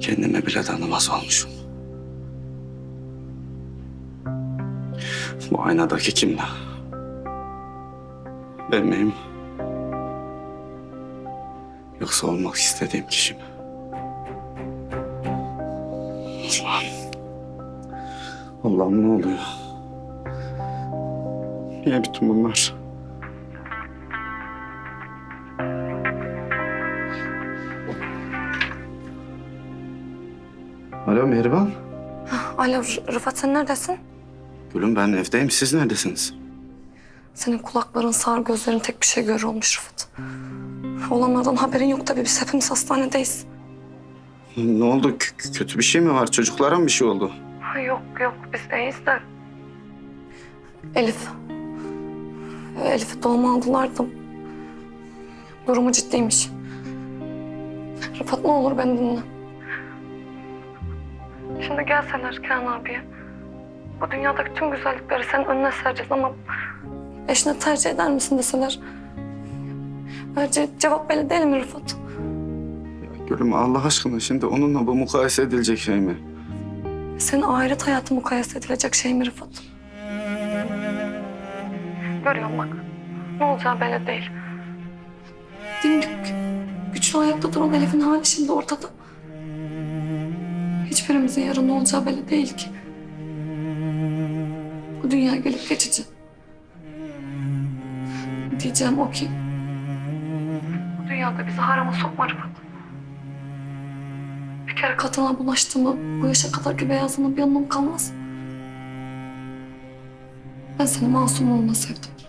Kendime bile tanımaz olmuşum. Bu aynadaki kim la? Ben miyim? Yoksa olmak istediğim kişi mi? Allah'ım. Allah'ım ne oluyor? Niye bütün bunlar? Alo Mihriban. Alo R- Rıfat sen neredesin? Gülüm ben evdeyim. Siz neredesiniz? Senin kulakların sağır gözlerin tek bir şey görür olmuş Rıfat. Olanlardan haberin yok tabii biz hepimiz hastanedeyiz. Ne oldu? Kö- kötü bir şey mi var? Çocuklara mı bir şey oldu? Yok yok biz iyiyiz de. Elif. Elif'i doğuma aldılar da. Durumu ciddiymiş. Rıfat ne olur beni dinle. Şimdi gelseler Kenan abiye. Bu dünyadaki tüm güzellikleri senin önüne sereceğiz ama... ...eşine tercih eder misin deseler... Bence cevap belli değil mi Rıfat? Gülüm Allah aşkına şimdi onunla bu mukayese edilecek şey mi? Senin ahiret hayatı mukayese edilecek şey mi Rıfat? Görüyorum bak. Ne olacağı belli değil. Dimdik, güçlü ayakta duran Elif'in hali şimdi ortada. Hiçbirimizin yarın olacağı belli değil ki. Bu dünya gelip geçici. Diyeceğim o ki... Bu dünyada bizi harama sokma Rıfat. Bir kere katına bulaştı mı bu yaşa kadar ki beyazının bir anlamı kalmaz. Ben seni masumluğuna sevdim.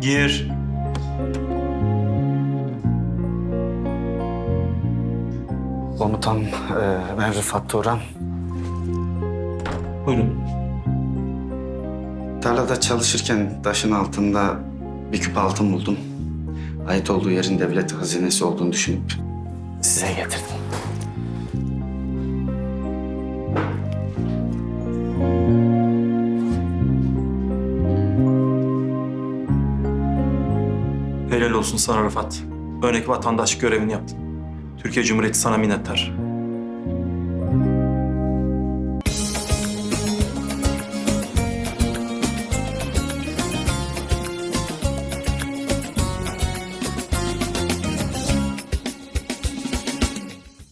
Gir. Komutanım e, ben Rıfat Turan. Buyurun. Tarlada çalışırken taşın altında bir küp altın buldum. Ait olduğu yerin devlet hazinesi olduğunu düşünüp size getirdim. Helal olsun sana Rıfat. Örnek vatandaş görevini yaptın. Türkiye Cumhuriyeti sana minnettar.